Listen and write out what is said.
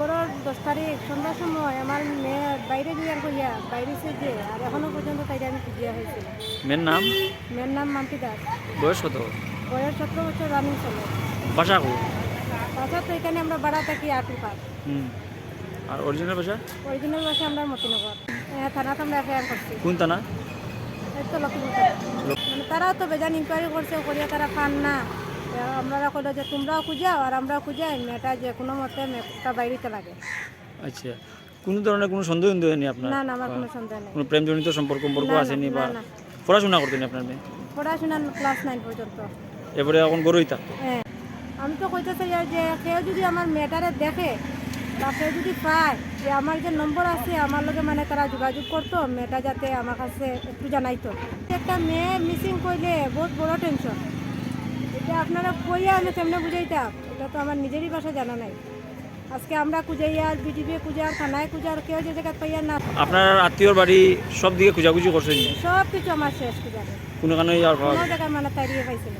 ডিসেম্বরের দশ তারিখ সন্ধ্যার সময় আমার মেয়ে বাইরে গিয়ে কইয়া বাইরে সে যে আর এখনও পর্যন্ত তাইরে আমি খুঁজিয়া হয়েছিল মেয়ের নাম? মেয়ের নাম মাম্পি দাস। বয়স কত? বয়স সতেরো বছর রানিং চলে। বাসা কো তাছাড়া তো এখানে আমরা ভাড়া থাকি আটু হুম আর অরিজিনাল বাসা অরিজিনাল বাসা আমরা মতিনগর হ্যাঁ থানাতে আমরা এফআইআর করছি কোন থানা? তো লক্ষ্মীপুর থানা। মানে তারাও তো বেজান ইনকোয়ারি করছে করিয়া তারা পান না। আমরা কইলো যে তোমরাও খুঁজাও আর আমরাও খুঁজাই মেয়েটা যে কোনো মতে মেয়েটা বাইরেতে লাগে আচ্ছা কোনো ধরনের কোনো সন্দেহ সন্দেহ নেই আপনার? না না আমার কোনো সন্দেহ নেই। কোনো প্রেমজনিত সম্পর্ক সম্পর্ক আসেনি বা। পড়াশোনা করতেন আপনার মেয়ে? পড়াশোনা ক্লাস নাইন পর্যন্ত। এবারে এখন গরুই থাকতো হ্যাঁ আমি তো কইতেছি যে কেউ যদি আমার মেয়েটারে দেখে বা কেউ যদি পায় যে আমার যে নম্বর আছে আমার লগে মানে তারা যোগাযোগ করতো মেয়েটা যাতে আমার কাছে একটু জানাইতো। একটা মেয়ে মিসিং করলে বহুত বড় টেনশন আপনারা কইয়া আমি কেমনে বুঝাইতাম। এটা তো আমার নিজেরই ভাষা জানা নাই। আজকে আমরা কুজাইয়া বিটিপি কুজার থানায় কুজার কেউ যে জায়গা পাইয়া না। আপনার আত্মীয়র বাড়ি সব দিকে খোঁজাখুঁজি করছেন? সব কিছু আমার শেষ কুজারে। কোনো কারণে আর কোনো জায়গায় মানে তাড়িয়ে পাইছিল